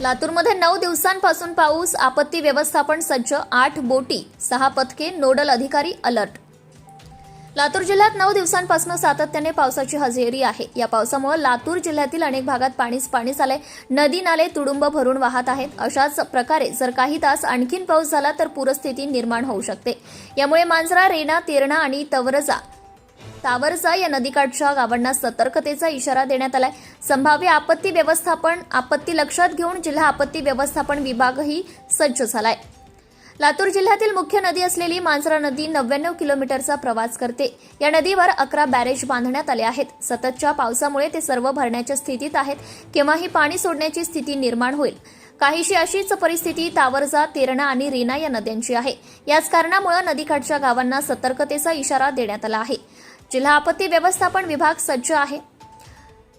लातूरमध्ये नऊ दिवसांपासून पाऊस आपत्ती व्यवस्थापन सज्ज आठ बोटी सहा पथके नोडल अधिकारी अलर्ट. लातूर जिल्ह्यात नऊ दिवसांपासून सातत्याने पावसाची हजेरी आहे. या पावसामुळे लातूर जिल्ह्यातील अनेक भागात पाणीच पाणी झालंय नदी नाले तुडुंब भरून वाहत आहेत. अशाच प्रकारे जर काही तास आणखीन पाऊस झाला तर पूरस्थिती निर्माण होऊ शकते. यामुळे मांजरा रेणा तेरणा आणि तवरजा तावरजा या नदीकाठच्या गावांना सतर्कतेचा इशारा देण्यात आलाय. संभाव्य आपत्ती व्यवस्थापन आपत्ती लक्षात घेऊन जिल्हा आपत्ती व्यवस्थापन विभागही सज्ज झालाय. लातूर जिल्ह्यातील मुख्य नदी असलेली मांजरा नदी नव्याण्णव किलोमीटरचा प्रवास करते. या नदीवर अकरा बॅरेज बांधण्यात आले आहेत. सततच्या पावसामुळे ते सर्व भरण्याच्या स्थितीत आहेत. केव्हाही पाणी सोडण्याची स्थिती निर्माण होईल. काहीशी अशीच परिस्थिती तावरजा तेरणा आणि रेना या नद्यांची आहे. याच कारणामुळे नदीकाठच्या गावांना सतर्कतेचा इशारा देण्यात आला आहे. जिल्हा आपत्ती व्यवस्थापन विभाग सज्ज आहे.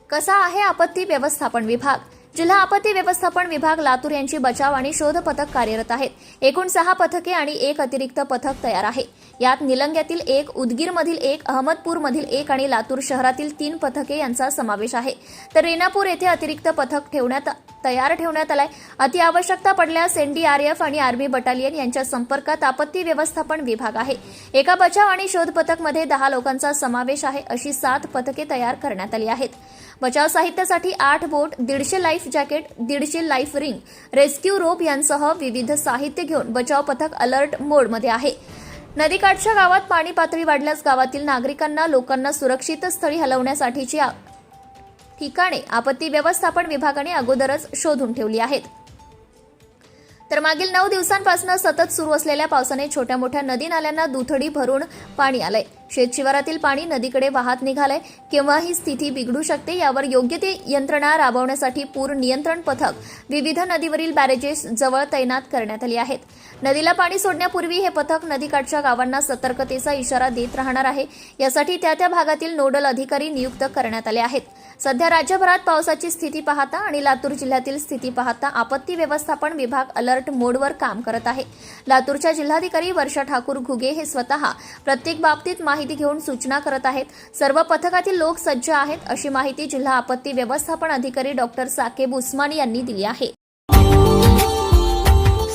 कसा आहे आपत्ती व्यवस्थापन विभाग? जिल्हा आपत्ती व्यवस्थापन विभाग लातूर यांची बचाव आणि शोध पथक कार्यरत आहेत. एकूण सहा पथके आणि एक अतिरिक्त पथक तयार आहे. यात निलंग्यातील एक उदगीरमधील एक अहमदपूरमधील एक आणि लातूर शहरातील तीन पथके यांचा समावेश आहे. तर रेणापूर येथे अतिरिक्त पथक ठेवण्यात तयार ठेवण्यात आलाय. अतिआवश्यकता पडल्यास एनडीआरएफ आणि आर्मी बटालियन यांच्या संपर्कात आपत्ती व्यवस्थापन विभाग आहे. एका बचाव आणि शोध पथकमध्ये दहा लोकांचा समावेश आहे अशी सात पथके तयार करण्यात आली आहेत. बचाव साहित्यासाठी आठ बोट दीडशे लाईफ जॅकेट दीडशे लाईफ रिंग रेस्क्यू रोप यांसह विविध साहित्य घेऊन बचाव पथक अलर्ट मोडमध्ये आहे. नदीकाठच्या गावात पाणी पातळी वाढल्यास गावातील नागरिकांना लोकांना सुरक्षित स्थळी हलवण्यासाठीची ठिकाणे आपत्ती व्यवस्थापन विभागाने अगोदरच शोधून ठेवली आहेत. तर मागील नऊ दिवसांपासून सतत सुरू असलेल्या पावसाने छोट्या मोठ्या नदी नाल्यांना दुथडी भरून पाणी आलंय. शेतशिवारातील पाणी नदीकडे वाहत निघालंय. केव्हा ही स्थिती बिघडू शकते यावर योग्य ते यंत्रणा राबवण्यासाठी पूर नियंत्रण पथक विविध नदीवरील बॅरेजेस जवळ तैनात करण्यात आली आहेत. नदीला पाणी सोडण्यापूर्वी हे पथक नदीकाठच्या गावांना सतर्कतेचा इशारा देत राहणार आहे. यासाठी त्या त्या भागातील नोडल अधिकारी नियुक्त करण्यात आले आहेत. सध्या राज्यभरात पावसाची स्थिती पाहता आणि लातूर जिल्ह्यातील स्थिती पाहता आपत्ती व्यवस्थापन विभाग अलर्ट मोडवर काम करत आहे. लातूरच्या जिल्हाधिकारी वर्षा ठाकूर घुगे हे स्वतः प्रत्येक बाबतीत माहिती घेऊन सूचना करत आहेत. सर्व पथकातील लोक सज्ज आहेत अशी माहिती जिल्हा आपत्ती व्यवस्थापन अधिकारी डॉक्टर साकेब उस्मानी यांनी दिली आहे.